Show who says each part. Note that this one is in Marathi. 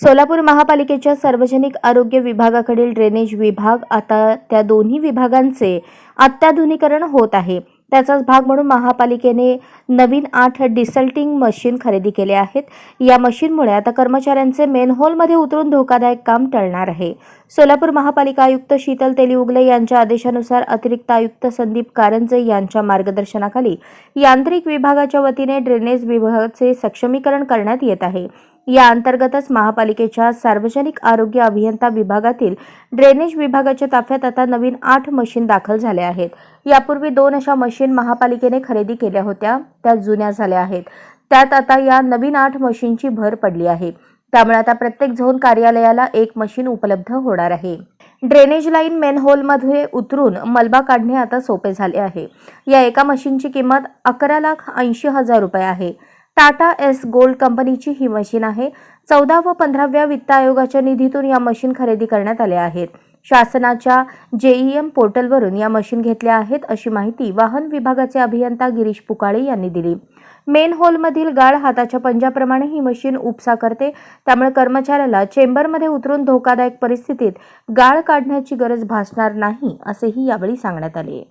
Speaker 1: सोलापूर महापालिकेच्या सार्वजनिक आरोग्य विभागाकडील ड्रेनेज विभाग आता त्या दोन्ही विभागांचे अत्याधुनिकरण होत आहे. त्याचाच भाग म्हणून महापालिकेने नवीन आठ डिसल्टिंग मशीन खरेदी केले आहेत. या मशीनमुळे आता कर्मचाऱ्यांचे मेनहोलमध्ये उतरून धोकादायक काम टळणार आहे. सोलापूर महापालिका आयुक्त शीतल तेली उगले यांच्या आदेशानुसार अतिरिक्त आयुक्त संदीप कारंजे यांच्या मार्गदर्शनाखाली यांत्रिक विभागाच्या वतीने ड्रेनेज विभागाचे सक्षमीकरण करण्यात येत आहे. या अंतर्गतच महापालिकेच्या सार्वजनिक आरोग्य अभियंता विभागातील ड्रेनेज विभागाच्या ताफ्यात आता नवीन आठ मशीन दाखल झाल्या आहेत. यापूर्वी दोन अशा मशीन महापालिकेने खरेदी केल्या होत्या त्या जुन्या झाल्या आहेत. त्यात आता या नवीन आठ मशीनची भर पडली आहे. त्यामुळे आता प्रत्येक झोन कार्यालयाला एक मशीन उपलब्ध होणार आहे. ड्रेनेज लाईन मेनहोलमध्ये उतरून मलबा काढणे आता सोपे झाले आहे. या एका मशीनची किंमत अकरा लाख ऐंशी हजार रुपये आहे. टाटा एस गोल्ड कंपनीची ही मशीन आहे. चौदा व पंधराव्या वित्त आयोगाच्या निधीतून या मशीन खरेदी करण्यात आल्या आहेत. शासनाच्या जेईएम पोर्टलवरून या मशीन घेतल्या आहेत अशी माहिती वाहन विभागाचे अभियंता गिरीश पुकाळे यांनी दिली. मेन हॉलमधील गाळ हाताच्या पंजाप्रमाणे ही मशीन उपसा करते. त्यामुळे कर्मचाऱ्याला चेंबरमध्ये उतरून धोकादायक परिस्थितीत गाळ काढण्याची गरज भासणार नाही असेही यावेळी सांगण्यात आले.